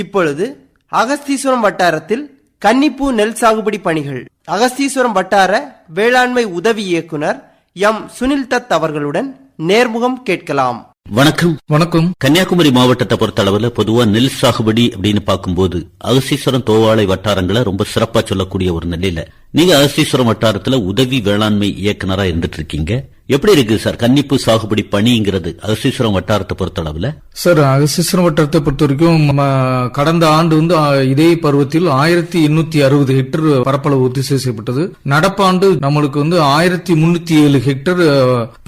இப்பொழுது அகஸ்தீஸ்வரம் வட்டாரத்தில் கன்னிப்பூ நெல் சாகுபடி பணிகள். அகஸ்தீஸ்வரம் வட்டார வேளாண்மை உதவி இயக்குனர் எம். சுனில் தத் அவர்களுடன் நேர்முகம் கேட்கலாம். வணக்கம். வணக்கம். கன்னியாகுமரி மாவட்டத்தை பொறுத்த அளவுல பொதுவா நெல் சாகுபடி அப்படின்னு பார்க்கும்போது அகஸ்தீஸ்வரம் தோவாளை வட்டாரங்களை ரொம்ப சிறப்பா சொல்லக்கூடிய ஒரு நிலையில நீங்க அகஸ்தீஸ்வரம் வட்டாரத்துல உதவி வேளாண்மை இயக்குனரா இருந்துட்டு இருக்கீங்க. எப்படி இருக்கு சார் கன்னிப்பு சாகுபடி பணிங்கிறது அகஸ்தீஸ்வரம் வட்டாரத்தை பொறுத்த அளவுல சார் அகசிஸ்வரம் வட்டாரத்தை பொறுத்த வரைக்கும் கடந்த ஆண்டு வந்து இதே பருவத்தில் ஆயிரத்தி எண்ணூத்தி அறுபது ஹெக்டர் பரப்பளவு ஒத்திசை செய்யப்பட்டது. நடப்பாண்டு நம்மளுக்கு வந்து ஆயிரத்தி முன்னூத்தி ஏழு ஹெக்டர்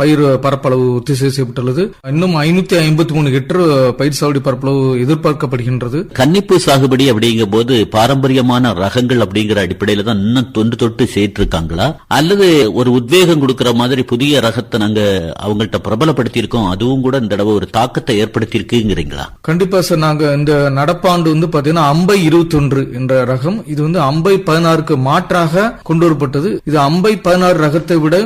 பயிர் பரப்பளவு ஒத்திசை செய்யப்பட்டுள்ளது. இன்னும் ஐநூத்தி ஐம்பத்தி மூணு ஹெக்டர் பயிர் சாகுபடி பரப்பளவு எதிர்பார்க்கப்படுகின்றது. கன்னிப்பு சாகுபடி அப்படிங்கும் போது பாரம்பரியமான ரகங்கள் அப்படிங்கிற அடிப்படையில தான் இன்னும் தொன்று தொட்டு செய்து இருக்காங்களா அல்லது ஒரு உத்வேகம் கொடுக்கிற மாதிரி புதிய ரகத்தை நாங்க அவங்கள்ட்ட பிரபலப்படுத்தி இருக்கோம் அதுவும் கூட இந்த தடவை ஒரு தாக்கத்தை ஏற்படுத்தி இருக்குங்கிறீங்களா கண்டிப்பா சார் நாங்க இந்த நடப்பாண்டு வந்து பாத்தீங்கன்னா அம்பை இருபத்தி ஒன்று என்ற ரகம் இது வந்து அம்பை பதினாறுக்கு மாற்றாக கொண்டு வரப்பட்டது. இது அம்பை பதினாறு ரகத்தை விட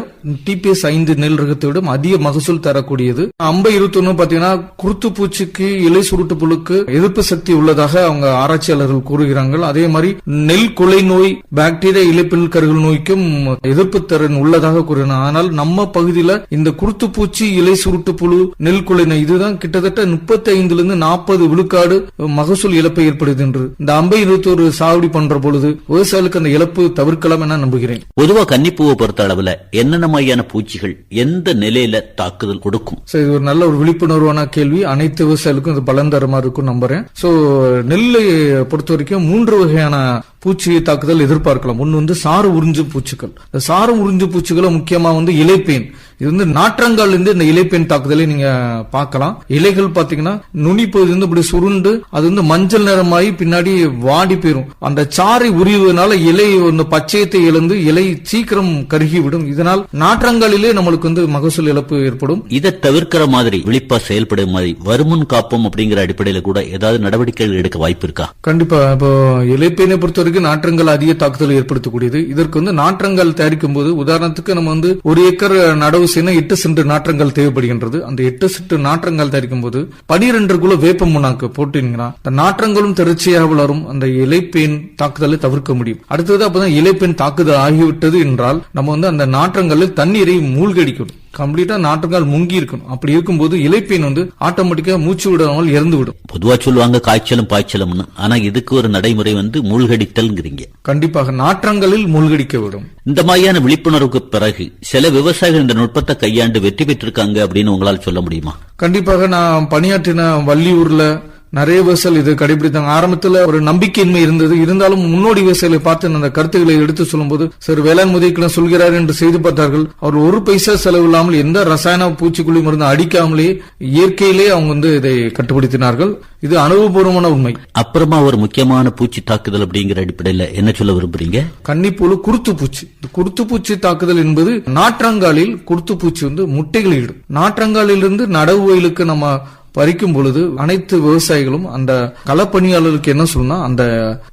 டிபிஎஸ் ஐந்து நெல் ரகத்தை விட அதிக மகசூல் தரக்கூடியது. அம்பை இருபத்தி ஒன்று பாத்தீங்கன்னா குருத்து பூச்சிக்கு இலை சுருட்டு புழுக்கு எதிர்ப்பு சக்தி உள்ளதாக அவங்க ஆராய்ச்சியாளர்கள் கூறுகிறார்கள். அதே மாதிரி நெல் குலை நோய் பாக்டீரியா இலைப்பில் கருகள் நோய்க்கும் எதிர்ப்பு திறன் உள்ளதாக கூறினார் ஆனால் நம்ம பகுதியில இந்த குருத்து பூச்சி இலை சுருட்டு புழு நெல் குலை நோய் இதுதான் கிட்டத்தட்ட முப்பத்தி ஐந்துல இருந்து நாற்பது விழுக்காடு மகசூல் இழப்பு என்று. இந்த அம்பை இருபத்தி ஒரு சாவடி பண்ற பொழுது விவசாயிகளுக்கு அந்த இழப்பு தவிர்க்கலாம் என நம்புகிறேன். பொதுவா கன்னிப்பூவை பொறுத்த அளவுல என்னென்ன மாதிரியான பூச்சிகள் எந்த நிலையில தாக்குதல் கொடுக்கும்? சோ இது ஒரு நல்ல ஒரு விழிப்புணர்வான கேள்வி. அனைத்து விவசாயிகளுக்கும் இது பலன் தரமா இருக்கும் நம்புறேன். சோ நெல்லை பொறுத்த வரைக்கும் மூன்று வகையான பூச்சி தாக்குதல் எதிர்பார்க்கலாம். ஒன்னு வந்து சாறு உறிஞ்சு பூச்சிகள். சாறு உறிஞ்சு பூச்சிகளை முக்கியமா வந்து இலைப்பேன். இது வந்து நாற்றங்கால் இருந்து இந்த இலைப்பேன் தாக்குதலை நீங்க பார்க்கலாம். இலைகள் பாத்தீங்கன்னா நுனி பகுதி வந்து இப்படி சுருண்டு அது வந்து மஞ்சள் நிறமாயி பின்னாடி வாடி போயிரும். அந்த சாறை உரிவதனால இலை வந்து பச்சையத்தை இழந்து இலை சீக்கிரம் கருகி விடும் இதனால் நாற்றங்காலிலே நம்மளுக்கு வந்து மகசூல் இழப்பு ஏற்படும். இதை தவிர்க்கிற மாதிரி விழிப்பா செயல்படும் மாதிரி வருமுன் காப்போம் அப்படிங்கிற அடிப்படையில கூட ஏதாவது நடவடிக்கைகள் எடுக்க வாய்ப்பு இருக்கா? கண்டிப்பா. இப்போ இலைப்பேனை பொறுத்த வரைக்கும் நாற்றங்கள் அதிக தாக்குதல் ஏற்படுத்தக்கூடியது. இதற்கு வந்து நாற்றங்கள் தயாரிக்கும் போது உதாரணத்துக்கு நம்ம வந்து ஒரு ஏக்கர் நடவு செய்யணும் எட்டு சென்ட் நாற்றங்கள் தேவைப்படுகின்றது. அந்த எட்டு சென்ட் நாற்றங்கள் தயாரிக்கும் போது பனிரெண்டு குல வேப்ப முன்னாக்கு போட்டீங்கன்னா அந்த நாற்றங்களும் தொடர்ச்சியாக வளரும். அந்த இலைப்பேன் தாக்குதலை தவிர்க்க முடியும். அடுத்தது அப்பதான் இலைப்பேன் தாக்குதல் ஆகிவிட்டது என்றால் நம்ம வந்து அந்த நாற்றங்களில் தண்ணீரை மூழ்கடிக்கணும். கம்ப்ளீட்டா நாற்றங்கால் முங்கி இருக்கணும். அப்படி இருக்கும்போது இலைப்பேன் வந்து ஆட்டோமேட்டிக்கா மூச்சு விடாமல் இறந்து விடும் பொதுவா சொல்லுவாங்க காய்ச்சலும் பாய்ச்சலும்னு. ஆனா இதுக்கு ஒரு நடைமுறை வந்து மூழ்கடித்தல்ங்கிறீங்க. கண்டிப்பாக நாற்றங்களில் மூழ்கடிக்க விடும். இந்த மாதிரியான விழிப்புணர்வுக்கு பிறகு சில விவசாயிகள் இந்த நுட்பத்தை கையாண்டு வெற்றி பெற்றிருக்காங்க அப்படின்னு உங்களால் சொல்ல முடியுமா? கண்டிப்பாக நான் பணியாற்றின வள்ளியூர்ல நிறைய விவசாயிகள் இது கடைபிடித்தாங்க. ஆரம்பத்துல ஒரு நம்பிக்கையின்மை இருந்தது. இருந்தாலும் முன்னோடி விவசாயிகளை பார்த்து அந்த கருத்துக்களை எடுத்து சொல்லும்போது சார் வேளாண் முதலீடு சொல்கிறார் என்று செய்து பார்த்தார்கள். அவர் ஒரு பைசா செலவு இல்லாமல் எந்த ரசாயன பூச்சிக்கொல்லி மருந்து அடிக்காமலே இயற்கையிலே அவங்க வந்து இதை கட்டுப்படுத்தினார்கள். இது அனுபவபூர்வமான உண்மை. அப்புறமா ஒரு முக்கியமான பூச்சி தாக்குதல் அப்படிங்கிற அடிப்படையில என்ன சொல்ல விரும்புறீங்க? கன்னிப்பூல குருத்து பூச்சி. இந்த குருத்து பூச்சி தாக்குதல் என்பது நாற்றங்காலில் குருத்து பூச்சி வந்து முட்டைகளை இடும். நாற்றங்காலிலிருந்து நடவு வயலுக்கு நம்ம பறிக்கும் பொழுது அனைத்து விவசாயிகளும் அந்த களப்பணியாளருக்கு என்ன சொல்லணும்னா அந்த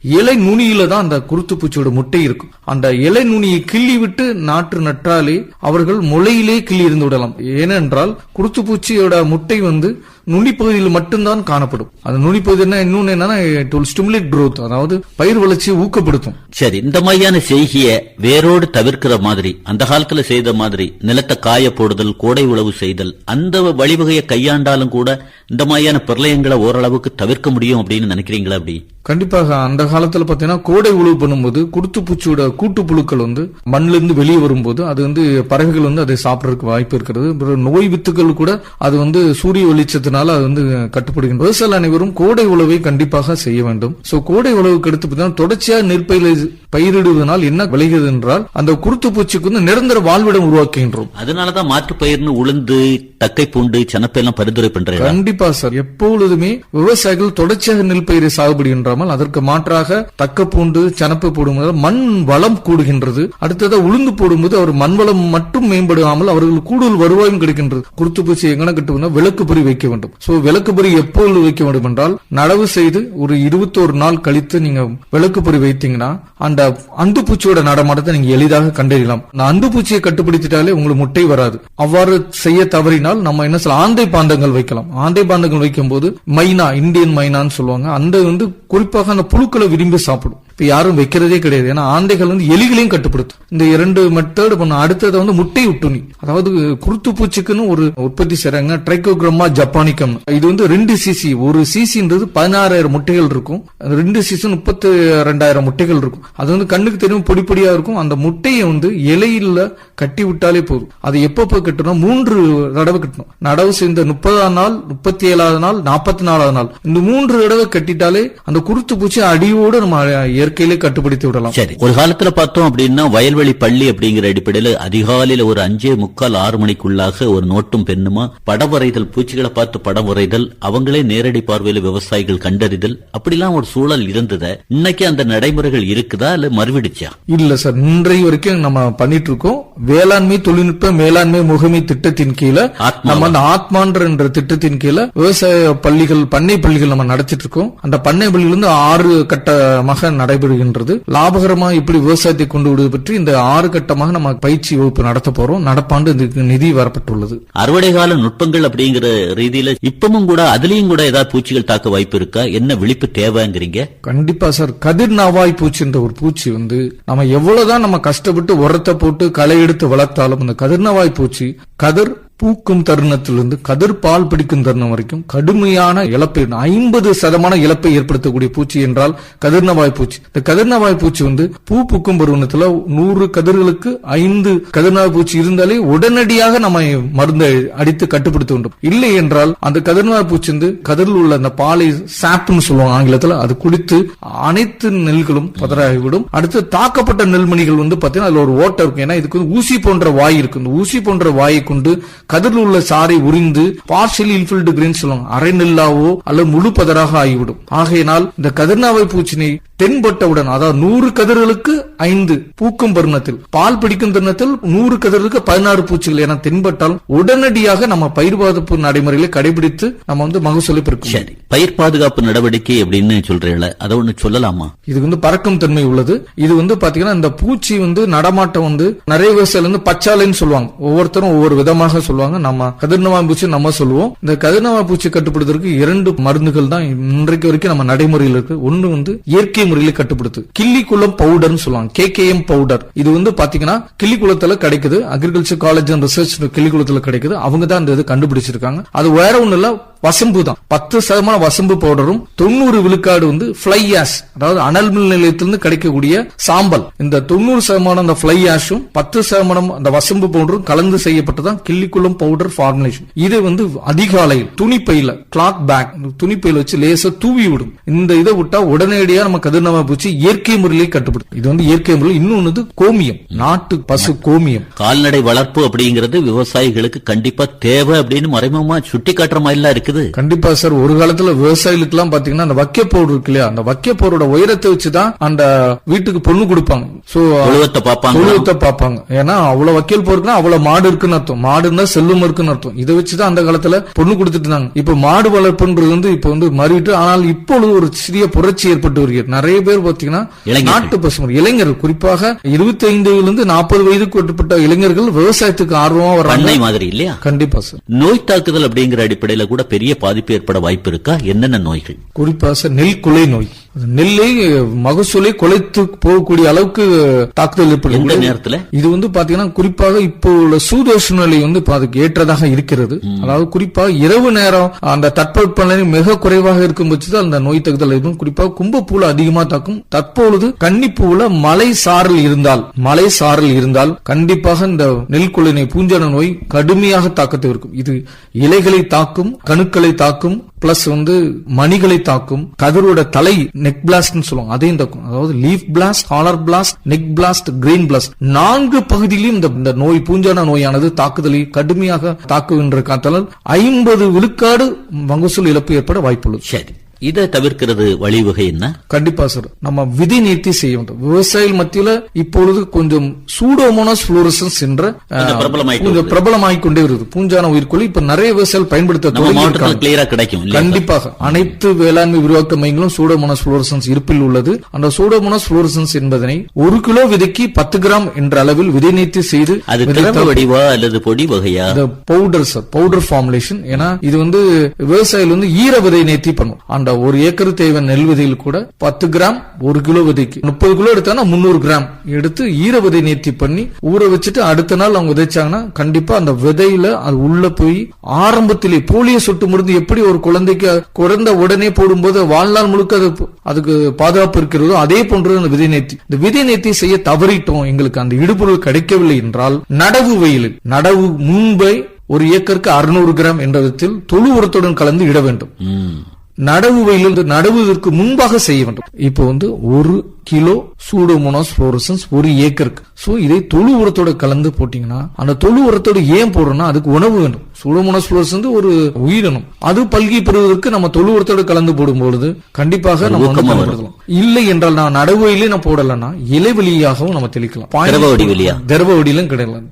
இலை நுனியில தான் அந்த குருத்து பூச்சியோட முட்டை இருக்கும். அந்த இலை நுனியை கிள்ளி விட்டு நாற்று நட்டாலே அவர்கள் முளையிலே கிள்ளி இருந்து விடலாம். ஏனென்றால் குருத்து பூச்சியோட முட்டை வந்து நுனி பகுதியில் மட்டும்தான் காணப்படும். அந்த நுனி என்ன இன்னொன்னு என்னன்னா இட் will stimulate அதாவது பயிர் வளர்ச்சியை ஊக்கப்படுத்தும். சரி இந்த மாதிரியான செய்கிய வேரோடு தவிர்க்கிற மாதிரி அந்த காலத்துல செய்த மாதிரி நிலத்தை காய போடுதல் கோடை உழவு செய்தல் அந்த வழிவகையை கையாண்டாலும் கூட இந்த மாதிரியான பிரளயங்களை ஓரளவுக்கு தவிர்க்க முடியும் அப்படின்னு நினைக்கிறீங்களா அப்படி? கண்டிப்பாக. அந்த காலத்துல பாத்தீங்கன்னா கோடை உழவு பண்ணும்போது குருத்து பூச்சியோட கூட்டு புழுக்கள் வந்து மண்ணில இருந்து வெளியே வரும்போது அது வந்து பறவைகள் வந்து அதை சாப்பிடறதுக்கு வாய்ப்பு இருக்கிறது. நோய் வித்துக்கள் கூட அது வந்து சூரிய வெளிச்சத்தினால அது வந்து கட்டுப்படுகின்ற விவசாயிகள் அனைவரும் கோடை உழவை கண்டிப்பாக செய்ய வேண்டும். சோ கோடை உழவுக்கு அடுத்து பார்த்தீங்கன்னா தொடர்ச்சியாக நெற்பயிரை பயிரிடுவதனால் என்ன விளைகிறது என்றால் அந்த குருத்து பூச்சிக்கு வந்து நிரந்தர வாழ்விடம் உருவாக்குகின்றோம். அதனாலதான் மாற்று பயிர்னு உளுந்து தக்கை பூண்டு சனப்பெல்லாம் பரிந்துரை பண்றேன் கண்டிப்பா சார். எப்பொழுதுமே விவசாயிகள் தொடர்ச்சியாக நெல் பயிரை சாகுபடிகின்றாமல் அதற்கு மாற்றாக தக்க பூண்டு சனப்பு போடும்போது மண் வளம் கூடுகின்றது. அடுத்ததாக உளுந்து போடும்போது அவர் மண் வளம் மட்டும் மேம்படாமல் அவர்கள் கூடுதல் வருவாயும் கிடைக்கின்றது. குருத்து பூச்சி எங்கன கட்டுவதுனா விளக்கு பொறி வைக்க வேண்டும். சோ விளக்கு பொறி எப்பொழுது வைக்க வேண்டும் என்றால் நடவு செய்து ஒரு இருபத்தோரு நாள் கழித்து நீங்க விளக்கு பொறி வைத்தீங்கன்னா அந்த அந்து பூச்சியோட நடமாட்டத்தை நீங்க எளிதாக கண்டறியலாம். அந்த அந்துப்பூச்சியை கட்டுப்படுத்திட்டாலே உங்களுக்கு முட்டை வராது. அவ்வாறு செய்ய தவறினால் நம்ம என்ன சொல்லலாம் ஆந்தை பாந்தங்கள் வைக்கலாம். ஆந்தை பாண்டங்கள் வைக்கும் போது மைனா இந்தியன் மைனான்னு சொல்லுவாங்க. அந்த வந்து குறிப்பாக அந்த புழுக்களை விரும்பி சாப்பிடும். இப்ப யாரும் வைக்கிறதே கிடையாது. ஏன்னா ஆந்தைகள் வந்து எலிகளையும் கட்டுப்படுத்தும் இந்த இரண்டு மெத்தட் பண்ண அடுத்தது வந்து முட்டை உட்டுணி. அதாவது குருத்து பூச்சிக்குன்னு ஒரு உற்பத்தி செய்றாங்க ட்ரைகோகிரமா ஜப்பானிக்கம் இது வந்து ரெண்டு சிசி ஒரு சிசின்றது பதினாறாயிரம் முட்டைகள் இருக்கும். ரெண்டு சிசி முப்பத்தி ரெண்டாயிரம் முட்டைகள் இருக்கும். அது வந்து கண்ணுக்கு தெரியும் பொடி பொடியா இருக்கும். அந்த முட்டையை வந்து இலையில கட்டி விட்டாலே போதும். அது எப்பப்ப கட்டணும் மூன்று தடவை கட்டணும். நடவு செய்த முப்பதாம் நாள் முப்பத்தி ஏழாவது நாள் நாற்பத்தி நாலாவது நாள். இந்த மூன்று தடவை கட்டிட்டாலே அந்த குருத்து பூச்சி அடியோடு நம்ம இயற்கையிலே கட்டுப்படுத்தி விடலாம். சரி ஒரு காலத்துல பார்த்தோம் அப்படின்னா வயல்வெளி பள்ளி அப்படிங்கிற அடிப்படையில அதிகாலையில ஒரு அஞ்சே முக்கால் ஆறு மணிக்குள்ளாக ஒரு நோட்டும் பெண்ணுமா படம் வரைதல் பூச்சிகளை பார்த்து படம் வரைதல் அவங்களே நேரடி பார்வையில விவசாயிகள் கண்டறிதல் அப்படிலாம் ஒரு சூழல் இருந்தது இன்னைக்கு அந்த நடைமுறைகள் இருக்குதா இல்ல மறுவிடுச்சா? இல்ல சார் இன்றைய வரைக்கும் நம்ம பண்ணிட்டு இருக்கோம் வேளாண்மை தொழில்நுட்ப மேலாண்மை முகமை திட்டத்தின் கீழே? நம்ம அந்த ஆத்மான்ற என்ற திட்டத்தின் கீழே விவசாய பள்ளிகள் பண்ணை பள்ளிகள் நம்ம நடத்திட்டு இருக்கோம் அந்த பண்ணை பள்ளிகள் வந்து ஆறு கட்டமாக நடைபெறுகின்றது. லாபகரமா எப்படி விவசாயத்தை கொண்டு விடுவது பற்றி இந்த ஆறு கட்டமாக நம்ம பயிற்சி வகுப்பு நடத்த போறோம். நடப்பாண்டு இதுக்கு நிதி வரப்பட்டுள்ளது. அறுவடை கால நுட்பங்கள் அப்படிங்கிற ரீதியில இப்பவும் கூட அதுலயும் கூட ஏதாவது பூச்சிகள் தாக்க வாய்ப்பு இருக்கா? என்ன விழிப்பு தேவைங்கிறீங்க? கண்டிப்பா சார். கதிர் நாவாய் பூச்சின்ற ஒரு பூச்சி வந்து நம்ம எவ்வளவுதான் நம்ம கஷ்டப்பட்டு உரத்தை போட்டு களை எடுத்து வளர்த்தாலும் அந்த கதிர்நாவாய் பூச்சி கதிர் பூக்கும் தருணத்திலிருந்து கதிர் பால் பிடிக்கும் தருணம் வரைக்கும் கடுமையான இழப்பை. ஐம்பது சதமான இழப்பை ஏற்படுத்தக்கூடிய பூச்சி என்றால் கதிர்நவாய் பூச்சி. இந்த கதிர்நவாய் பூச்சி வந்து பூ பூக்கும் பருவத்துல நூறு கதிர்களுக்கு ஐந்து கதிர்நாய் பூச்சி இருந்தாலே உடனடியாக நம்ம மருந்தை அடித்து கட்டுப்படுத்த வேண்டும். இல்லை என்றால் அந்த கதிர்நவாய் பூச்சி வந்து கதிரில் உள்ள அந்த பாலை சாப்னு சொல்லுவாங்க ஆங்கிலத்துல. அது குடித்து அனைத்து நெல்களும் பதறாகிவிடும் அடுத்து தாக்கப்பட்ட நெல்மணிகள் வந்து பாத்தீங்கன்னா அதுல ஒரு ஓட்டை இருக்கும். ஏன்னா இதுக்கு வந்து ஊசி போன்ற வாய் இருக்கு. இந்த ஊசி போன்ற வாயை கொண்டு கதிரில் உள்ள சாறை உறிந்து பார்ஷியலி இன்ஃபில்டு கிரீன் சொல்லுவாங்க. அரை நெல்லாவோ அல்லது முழு பதராக ஆகிவிடும். ஆகையினால் இந்த கதிர்நாவை பூச்சினை தென்பட்டவுடன் அதாவது நூறு கதிர்களுக்கு ஐந்து பூக்கும் தருணத்தில் பால் பிடிக்கும் தருணத்தில் நூறு கதிர்களுக்கு பதினாறு பூச்சிகள் என தென்பட்டால் உடனடியாக நம்ம பயிர் பாதுகாப்பு நடைமுறைகளை கடைபிடித்து நம்ம வந்து மகசூலை பெருக்கும் சரி. பயிர் பாதுகாப்பு நடவடிக்கை அப்படின்னு சொல்றீங்கள அதை ஒண்ணு சொல்லலாமா? இது வந்து பறக்கும் தன்மை உள்ளது. இது வந்து பாத்தீங்கன்னா இந்த பூச்சி வந்து நடமாட்டம் வந்து நிறைய விவசாயில வந்து பச்சாலைன்னு சொல்லுவாங்க. ஒவ்வொருத்தரும் ஒவ்வொரு விதமாக சொல்லுவாங்க. நம்ம கதிர்நவா பூச்சி நம்ம சொல்லுவோம். இந்த கதிர்நவா பூச்சி கட்டுப்படுத்துறதுக்கு இரண்டு மருந்துகள் தான் இன்றைக்கு வரைக்கும் நம்ம நடைமுறையில் இருக்கு. ஒன்னு வந்து இயற்கை முறையில் கட்டுப்படுத்து. கிள்ளிக்குளம் பவுடர்னு சொல்லுவாங்க. எம் பவுடர் இது வந்து பாத்தீங்கன்னா கிள்ளிக்குளத்துல கிடைக்குது. அக்ரிகல்ச்சர் காலேஜ் அண்ட் ரிசர்ச் கிள்ளிக்குளத்துல கிடைக்குது. அவங்க தான் இந்த இது கண்டுபிடிச்சிருக்காங்க. அது வேற ஒண்ணு இல்ல வசம்பு தான் பத்து சதமான வசம்பு பவுடரும் தொண்ணூறு விழுக்காடு வந்து ஃபிளை ஆஷ் அதாவது அனல் மின் நிலையத்திலிருந்து கிடைக்கக்கூடிய சாம்பல். இந்த தொண்ணூறு சதமானம் அந்த ஃபிளை ஆஷும் பத்து சதமானம் அந்த வசம்பு பவுடரும் கலந்து செய்யப்பட்டதான் கிள்ளிக்குளம் பவுடர் ஃபார்முலேஷன் இது வந்து அதிகாலையில் துணிப்பையில கிளாத் பேக் துணிப்பையில வச்சு லேசா தூவி விடும். இந்த இதை விட்டா உடனடியா நம்ம கதிர்நாம பூச்சி இயற்கை முறையிலே கட்டுப்படுத்தும். இது வந்து இயற்கை முறையில் இன்னொன்னு வந்து கோமியம். நாட்டு பசு கோமியம். கால்நடை வளர்ப்பு அப்படிங்கிறது விவசாயிகளுக்கு கண்டிப்பா தேவை அப்படின்னு மறைமுகமா சுட்டி காட்டுற மாதிரி இருக்கு. இருக்குது. கண்டிப்பா சார் ஒரு காலத்துல விவசாயிகளுக்கு எல்லாம் பாத்தீங்கன்னா அந்த வக்கிய பவுடர் இருக்கு இல்லையா? அந்த வக்கிய பவுடரோட உயரத்தை வச்சுதான் அந்த வீட்டுக்கு பொண்ணு கொடுப்பாங்க. சோ உழுவத்தை பார்ப்பாங்க தொழுவத்தை பார்ப்பாங்க ஏன்னா அவ்வளவு வக்கீல் போருக்குன்னா அவ்வளவு மாடு இருக்குன்னு அர்த்தம். மாடு இருந்தா செல்வம் இருக்குன்னு அர்த்தம். இதை வச்சுதான் அந்த காலத்துல பொண்ணு கொடுத்துட்டு இருந்தாங்க. இப்ப மாடு வளர்ப்புன்றது வந்து இப்ப வந்து மாறிட்டு ஆனால் இப்பொழுது ஒரு சிறிய புரட்சி ஏற்பட்டு வருகிறது. நிறைய பேர் பாத்தீங்கன்னா. நாட்டு பசுமை இளைஞர்கள். குறிப்பாக இருபத்தி ஐந்துல இருந்து நாற்பது வயதுக்கு உட்பட்ட இளைஞர்கள் விவசாயத்துக்கு ஆர்வமா பண்ணை வர்றாங்க மாதிரி இல்லையா? கண்டிப்பா சார் நோய் தாக்குதல் அப்படிங்கிற அடிப்படையில கூட பெரிய பாதிப்பு ஏற்பட வாய்ப்பு இருக்கா? என்னென்ன நோய்கள்? குறிப்பாக நெல் குலை நோய். நெல்லை மகசூலை குலைத்து போகக்கூடிய அளவுக்கு தாக்குதல் எந்த ஏற்படுகிறது நேரத்துல? இது வந்து பாத்தீங்கன்னா குறிப்பாக இப்போ உள்ள சூதோஷ நிலை வந்து அதுக்கு ஏற்றதாக இருக்கிறது. அதாவது குறிப்பாக இரவு நேரம் அந்த தட்பவெப்பநிலை மிக குறைவாக இருக்கும் பட்சத்தில் அந்த நோய் தாக்குதல் இருக்கும் குறிப்பாக கும்பப்பூல அதிகமா தாக்கும். தற்பொழுது கன்னிப்பூல மலை சாரல் இருந்தால் மலை சாரல் இருந்தால் கண்டிப்பாக இந்த நெல் குளினை பூஞ்சான நோய் கடுமையாக தாக்கத்தை இருக்கும். இது இலைகளை தாக்கும் கணுக்களை தாக்கும் பிளஸ் வந்து மணிகளை தாக்கும். கதிரோட தலை நெக் பிளாஸ்ட் சொல்லுவாங்க. அதையும் தாக்கும். அதாவது leaf blast collar blast neck blast green blast நான்கு பகுதியிலும் இந்த இந்த நோய் பூஞ்சான நோயானது தாக்குதலை கடுமையாக தாக்குகின்ற காத்தால் ஐம்பது விழுக்காடு மகசூல் இழப்பு ஏற்பட வாய்ப்புள்ளது. சரி. இதை தவிர்க்கிறது வழிவகை என்ன? கண்டிப்பா சார். நம்ம விதி நீத்தி செய்ய வேண்டும். விவசாயிகள் மத்தியில இப்பொழுது கொஞ்சம் சூடோமோனாஸ் புளோரசன்ஸ் என்ற கொஞ்சம். பிரபலமாகிக் கொண்டே வருது. பூஞ்சான உயிர்கொல்லி இப்ப நிறைய விவசாயிகள் பயன்படுத்த. கிளியரா கிடைக்கும்? கண்டிப்பாக அனைத்து வேளாண்மை விரிவாக்க மையங்களும் சூடோமோனாஸ் புளோரசன்ஸ் இருப்பில் உள்ளது. அந்த சூடோமோனாஸ் புளோரசன்ஸ் என்பதனை ஒரு கிலோ விதைக்கு பத்து கிராம் என்ற அளவில் விதை நீத்தி செய்து அது வடிவா அல்லது பொடி வகையா? Powder sir. பவுடர் ஃபார்முலேஷன் ஏன்னா இது வந்து விவசாயிகள் வந்து ஈர விதை நேர்த்தி பண்ணும். அந்த ஒரு ஏக்கர் தேவை நெல் விதையில் கூட பத்து கிராம் ஒரு கிலோ விதைக்கு. முப்பது கிலோ எடுத்தாங்கன்னா முந்நூறு கிராம். எடுத்து ஈர விதை நேர்த்தி பண்ணி ஊற வச்சுட்டு அடுத்த நாள் அவங்க விதைச்சாங்கன்னா கண்டிப்பா அந்த விதையில அது உள்ள போய் ஆரம்பத்திலே போலியோ சொட்டு மருந்து எப்படி ஒரு குழந்தைக்கு குறைந்த உடனே போடும்போது வாழ்நாள் முழுக்க அது அதுக்கு பாதுகாப்பு இருக்கிறதோ அதே போன்று அந்த விதை நேர்த்தி. இந்த விதை நேர்த்தி செய்ய தவறிட்டோம். எங்களுக்கு அந்த இடுபொருள் கிடைக்கவில்லை என்றால் நடவு வெயிலில் நடவு முன்பை ஒரு ஏக்கருக்கு அறுநூறு கிராம் என்ற விதத்தில் தொழு உரத்துடன் கலந்து இட வேண்டும். நடவு வெயிலில் நடுவதற்கு முன்பாக செய்ய வேண்டும். இப்போ வந்து ஒரு கிலோ சூடோமோனாஸ் புளோரசன்ஸ் ஒரு ஏக்கருக்கு. சோ இதை தொழு உரத்தோட கலந்து போட்டீங்கன்னா அந்த தொழு உரத்தோட ஏன் போடுறோம்னா அதுக்கு உணவு வேண்டும். சூடோமோனாஸ் புளோரசன்ஸ் வந்து ஒரு உயிரினம். அது பல்கி பெறுவதற்கு நம்ம தொழு உரத்தோட கலந்து போடும்பொழுது கண்டிப்பாக நம்ம வந்து. பயன்படுத்தலாம். இல்லை என்றால் நான் நடவுயிலே நான் போடலன்னா இலைவெளியாகவும் நம்ம தெளிக்கலாம்? திரவ வடியிலும் கிடையாது.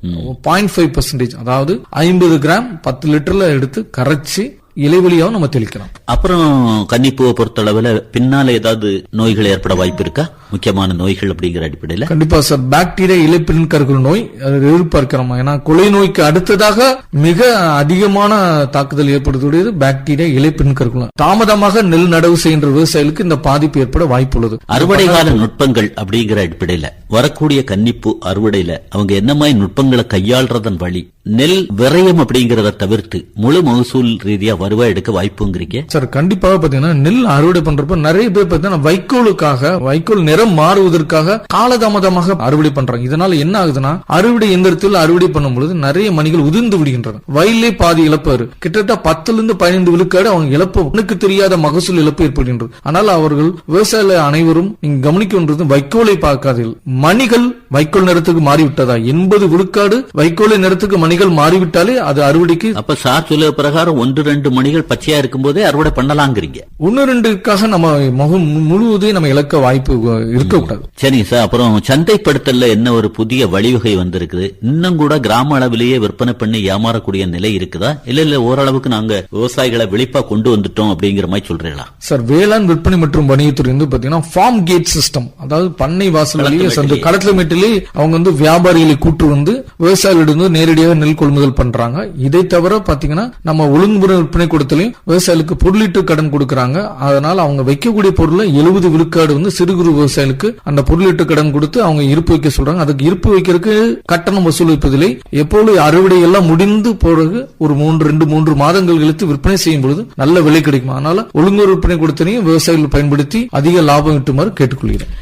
பாயிண்ட் ஃபைவ் பர்சன்டேஜ் அதாவது ஐம்பது கிராம் பத்து லிட்டர்ல எடுத்து கரைச்சு இலைவெளியாகவும் நம்ம தெளிக்கலாம் அப்புறம் கன்னிப்பூவை பொறுத்தளவுல பின்னால ஏதாவது நோய்கள் ஏற்பட வாய்ப்பு இருக்கா? முக்கியமான நோய்கள் அப்படிங்கிற அடிப்படையில? கண்டிப்பா சார். பாக்டீரியா இலைப்பின் கருகள் நோய் அது எதிர்பார்க்கிறோம்? ஏன்னா கொலை நோய்க்கு அடுத்ததாக மிக அதிகமான தாக்குதல் ஏற்படுத்தக்கூடியது பாக்டீரியா இலைப்பின் கருகள் நோய். தாமதமாக நெல் நடவு செய்கின்ற விவசாயிகளுக்கு இந்த பாதிப்பு ஏற்பட வாய்ப்பு உள்ளது. அறுவடை கால நுட்பங்கள் அப்படிங்கிற அடிப்படையில வரக்கூடிய கன்னிப்பூ அறுவடையில அவங்க என்ன மாதிரி நுட்பங்களை கையாள்றதன் வழி? நெல் விரயம் அப்படிங்கறத தவிர்த்து முழு மகசூல் ரீதியா வருவாய் எடுக்க வாய்ப்புங்கிறீங்க? சார் கண்டிப்பாக பாத்தீங்கன்னா நெல் அறுவடை பண்றப்ப நிறைய பேர் பாத்தீங்கன்னா வைக்கோலுக்காக வைக்கோல் நிறம் மாறுவதற்காக காலதாமதமாக அறுவடை பண்றாங்க. இதனால என்ன ஆகுதுன்னா அறுவடை எந்திரத்தில் அறுவடை பண்ணும் பொழுது நிறைய மணிகள் உதிர்ந்து விடுகின்றன. வயலே பாதி இழப்பு வரும். கிட்டத்தட்ட பத்துல இருந்து பதினைந்து விழுக்காடு அவங்க இழப்பு உனக்கு தெரியாத மகசூல் இழப்பு ஏற்படுகின்றது. ஆனால் அவர்கள் விவசாயிகள் அனைவரும் நீங்க கவனிக்க வேண்டியது வைக்கோலை பார்க்காதீர்கள். மணிகள் வைக்கோல் நிறத்துக்கு மாறிவிட்டதா? எண்பது விழுக்காடு வைக்கோலை நிறத்துக்கு மணிகள் மாறிவிட்டாலே அது அறுவடைக்கு அப்ப சார் சொல்ல பிரகாரம் ஒன்று ரெண்டு மணிகள் பச்சையா இருக்கும்போதே அறுவடை பண்ணலாங்கிறீங்க. ஒன்னு ரெண்டுக்காக நம்ம முகம் முழுவதையும் நம்ம இழக்க வாய்ப்பு இருக்கக்கூடாது. சரிங்க சார். அப்புறம் சந்தைப்படுத்தல்ல என்ன ஒரு புதிய வழிவகை வந்திருக்குது? இன்னும் கூட கிராம அளவிலேயே விற்பனை பண்ணி ஏமாறக்கூடிய நிலை இருக்குதா? இல்ல இல்ல ஓரளவுக்கு நாங்க விவசாயிகளை விழிப்பா கொண்டு வந்துட்டோம் அப்படிங்கிற மாதிரி சொல்றீங்களா? சார் வேளாண் விற்பனை மற்றும் வணிகத்துறை வந்து பாத்தீங்கன்னா ஃபார்ம் கேட் சிஸ்டம் அதாவது பண்ணை வாசல்லையே சென்று களத்துல மேட்டிலே அவங்க வந்து வியாபாரிகளை கூட்டு வந்து விவசாயிகளிடம் நேரடியாக நெல் கொள்முதல் பண்றாங்க. இதை தவிர பாத்தீங்கன்னா நம்ம ஒழுங்குமுறை விற்பனை கொடுத்தலையும் விவசாயிகளுக்கு பொருளீட்டு கடன் கொடுக்கறாங்க. அதனால அவங்க வைக்கக்கூடிய பொருளை எழுபது விழுக்காடு வந்து சிறு குறு விவசாயிகளுக்கு அந்த பொருளீட்டு கடன் கொடுத்து அவங்க இருப்பு வைக்க சொல்றாங்க. அதுக்கு இருப்பு வைக்கிறதுக்கு கட்டணம் வசூலிப்பதில்லை எப்போது அறுவடை எல்லாம் முடிந்து பிறகு ஒரு மூன்று ரெண்டு மூன்று மாதங்கள் கழித்து விற்பனை செய்யும் பொழுது நல்ல விலை கிடைக்கும். அதனால ஒழுங்கு விற்பனை கொடுத்தனையும் விவசாயிகள் பயன்படுத்தி அதிக லாபம் ஈட்டுமாறு கேட்டுக்கொள்கிறேன்.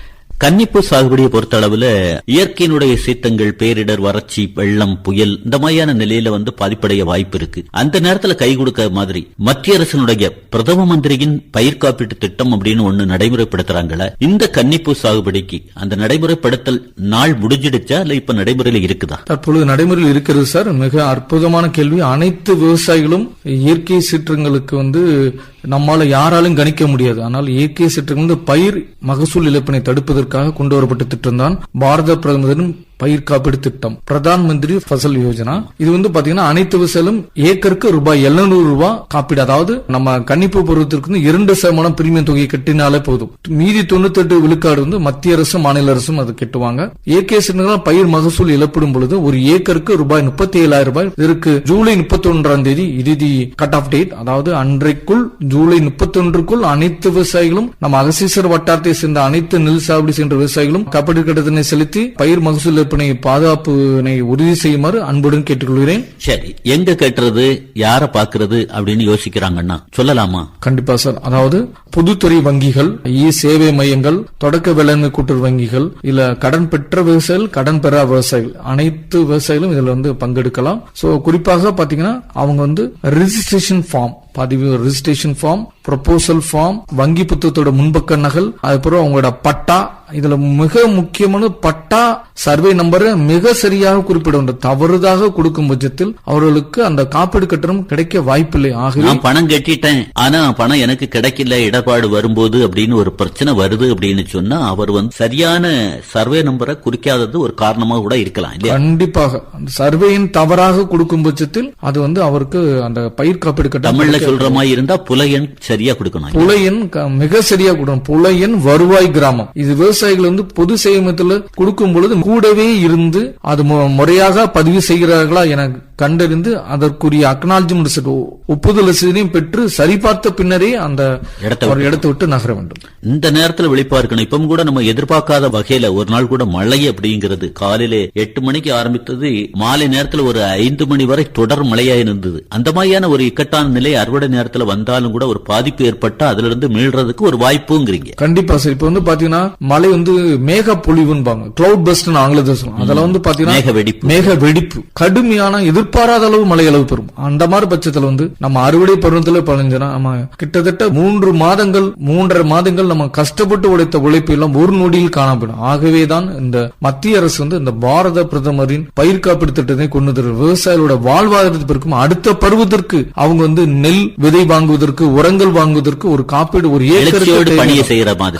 கன்னிப்பூ சாகுபடியை பொறுத்தளவுல இயற்கையினுடைய சீத்தங்கள் பேரிடர் வறட்சி வெள்ளம் புயல் இந்த மாதிரியான நிலையில வந்து பாதிப்படைய வாய்ப்பு இருக்கு. அந்த நேரத்துல கை கொடுக்க மாதிரி மத்திய அரசினுடைய பிரதம மந்திரியின் பயிர் காப்பீட்டு திட்டம் அப்படின்னு ஒண்ணு நடைமுறைப்படுத்துறாங்கள இந்த கன்னிப்பூ சாகுபடிக்கு அந்த நடைமுறைப்படுத்தல் நாள் முடிஞ்சிடுச்சா? இல்ல இப்ப நடைமுறையில இருக்குதா? தற்பொழுது நடைமுறையில் இருக்கிறது சார். மிக அற்புதமான கேள்வி. அனைத்து விவசாயிகளும் இயற்கை சீற்றங்களுக்கு வந்து நம்மால யாராலும் கணிக்க முடியாது. ஆனால் இயற்கை சீற்றங்கள் பயிர் மகசூல் இழப்பினை தடுப்பதற்காக கொண்டு வரப்பட்ட திட்டம்தான் பாரத பிரதமரின் பயிர் காப்பீடு திட்டம் பிரதான் மந்திரி ஃபசல் யோஜனா. இது வந்து பாத்தீங்கன்னா அனைத்து விசலும் ஏக்கருக்கு ரூபாய் 700 ரூபாய் காப்பீடு. அதாவது நம்ம கன்னிப்பு பருவத்திற்கு இரண்டு சதமானம் பிரீமியம் தொகையை கட்டினாலே போதும். மீதி தொண்ணூத்தி எட்டு விழுக்காடு வந்து மத்திய அரசும் மாநில அரசும் அது கட்டுவாங்க. இயற்கை பயிர் மகசூல் இழப்படும் பொழுது ஒரு ஏக்கருக்கு ரூபாய் முப்பத்தி ஏழாயிரம் ரூபாய். இதற்கு ஜூலை முப்பத்தி ஒன்றாம் தேதி இறுதி கட் ஆஃப் டேட் அதாவது அன்றைக்குள் ஜூலை முப்பத்தி ஒன்றுக்குள் அனைத்து விவசாயிகளும் நம்ம அகசீசர் வட்டாரத்தை சேர்ந்த அனைத்து நெல் சாகுபடி சென்ற விவசாயிகளும் காப்பீடு கட்டணத்தினை செலுத்தி பயிர் மகசூல் விற்பனை பாதுகாப்பினை உறுதி செய்யுமாறு அன்புடன் கேட்டுக்கொள்கிறேன். சரி எங்க கட்டுறது யார பாக்குறது அப்படின்னு யோசிக்கிறாங்கன்னா சொல்லலாமா? கண்டிப்பா சார். அதாவது பொதுத்துறை வங்கிகள் இ சேவை மையங்கள் தொடக்க வேளாண்மை கூட்டுறவு வங்கிகள் இல்ல கடன் பெற்ற விவசாயிகள் கடன் பெறா விவசாயிகள் அனைத்து விவசாயிகளும் இதுல வந்து பங்கெடுக்கலாம். சோ குறிப்பாக பாத்தீங்கன்னா அவங்க வந்து ரெஜிஸ்ட்ரேஷன் ஃபார்ம் பதிவு ரெஜிஸ்ட்ரேஷன் ஃபார்ம் ப்ரொபோசல் ஃபார்ம் வங்கி புத்தகத்தோட முன்பக்க நகல் அதுக்கப்புறம் அவங்களோட பட்டா. இதுல மிக முக்கியமான பட்டா சர்வே நம்பரை மிக சரியாக குறிப்பிட வேண்டும். தவறுதாக கொடுக்கும் பட்சத்தில் அவர்களுக்கு அந்த காப்பீடு கட்டணம் கிடைக்க வாய்ப்பில்லை. ஆகவே நான் பணம் கட்டிட்டேன். ஆனா பணம் எனக்கு கிடைக்கல இடர்பாடு வரும்போது அப்படின்னு ஒரு பிரச்சனை வருது அப்படின்னு சொன்னா அவர் வந்து சரியான சர்வே நம்பரை குறிக்காதது ஒரு காரணமா கூட இருக்கலாம் கண்டிப்பாக. சர்வேயின் தவறாக கொடுக்கும் பட்சத்தில் அது வந்து அவருக்கு அந்த பயிர் காப்பீடு கட்டணம் சொல்ற மாதிரி இருந்தா புலையன் சரியா கொடுக்கணும். புலையன் மிக சரியா கொடுக்கணும். புலையன் வருவாய் கிராமம். இது விவசாயிகள் வந்து பொது சேமத்துல கொடுக்கும் பொழுது கூடவே இருந்து அது முறையாக பதிவு செய்கிறார்களா என கண்டறிந்து அதற்குரிய அக்னாலஜ்மெண்ட் ஒப்புதல் ரசீதையும் பெற்று சரிபார்த்த பின்னரே அந்த இடத்தை விட்டு. நகர வேண்டும். இந்த நேரத்துல விழிப்பா இருக்கணும் இப்பவும் கூட நம்ம எதிர்பார்க்காத வகையில ஒரு நாள் கூட மழை அப்படிங்கிறது. காலையில எட்டு மணிக்கு ஆரம்பித்தது. மாலை நேரத்துல ஒரு ஐந்து மணி வரை தொடர் மழையா இருந்தது அந்த மாதிரியான ஒரு இக்கட்டான நிலை அறுவடை நேரத்துல வந்தாலும் கூட ஒரு பாதிப்பு ஏற்பட்டா அதுல இருந்து மீள்றதுக்கு ஒரு வாய்ப்புங்கிறீங்க. கண்டிப்பா சார். இப்ப வந்து பாத்தீங்கன்னா மழை வந்து மேக பொழிவுன்பாங்க கிளவுட் பஸ்ட் ஆங்கிலத்தில் அதெல்லாம் வந்து பாத்தீங்கன்னா மேக வெடிப்பு. மேக வெடிப்பு கடுமையான எதிர்பாராத அளவு மழை அளவு பெறும். அந்த மாதிரி பட்சத்துல வந்து நம்ம அறுவடை பருவத்துல பதினஞ்சுனா நம்ம கிட்டத்தட்ட மூன்று மாதங்கள் மூன்றரை மாதங்கள் நம்ம கஷ்டப்பட்டு உழைத்த உழைப்பு எல்லாம் ஒரு நொடியில் காணப்படும் ஆகவேதான் இந்த மத்திய அரசு வந்து இந்த பாரத பிரதமரின் பயிர் காப்பீடு திட்டத்தை கொண்டு வந்திருக்கு. விவசாயிகளோட வாழ்வாதாரத்திற்கும் அடுத்த பருவத்திற்கு அவங்க வந்து நெல் விதை வாங்குவதற்கு உரங்கள் வாங்குவதற்கு ஒரு காப்பீடு ஒரு ஏக்கருக்கு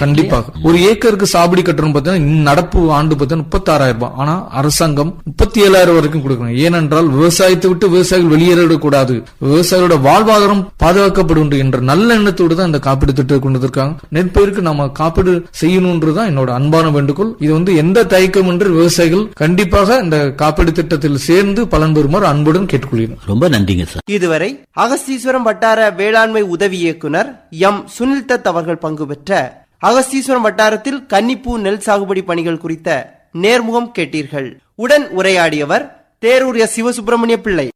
கண்டிப்பாக ஒரு ஏக்கருக்கு சாகுபடி கட்டணம் பார்த்தீங்கன்னா நடப்பு ஆண்டு பார்த்தீங்கன்னா முப்பத்தாறாயிரம் ரூபாய். ஆனா அரசாங்கம் முப்பத்தி ஏழாயிரம் வரைக்கும் கொடுக்கணும். ஏனென்றால் விவசாயத்தை விட்டு விவசாயிகள் வெளியேறக்கூடாது. விவசாயிகளோட வாழ்வாதாரம் பாதுகாக்கப்படும் என்ற நல்ல எண்ணத்தோடு தான் இந்த காப்பீடு திட்டத்தை கொண்டு வந்திருக்காங்க. நெற்பயிருக்கு நம்ம காப்பீடு செய்யணும்ன்றதுதான் என்னோட அன்பான வேண்டுகோள். இது வந்து எந்த தயக்கம் என்று விவசாயிகள் கண்டிப்பாக இந்த காப்பீடு திட்டத்தில் சேர்ந்து பலன் பெறுமாறு அன்புடன் கேட்டுக்கொள்கிறேன். ரொம்ப நன்றிங்க சார். இதுவரை அகஸ்தீஸ்வரம் வட்டார வேளாண்மை உதவி இயக்குனர் எம். சுனில் தத் அவர்கள் பங்கு பெற்ற அகஸ்தீஸ்வரம் வட்டாரத்தில் கன்னிப்பூ நெல் சாகுபடி பணிகள் குறித்த நேர்முகம் கேட்டீர்கள். உடன் உரையாடியவர் தேரூர் எஸ் சிவசுப்பிரமணிய பிள்ளை.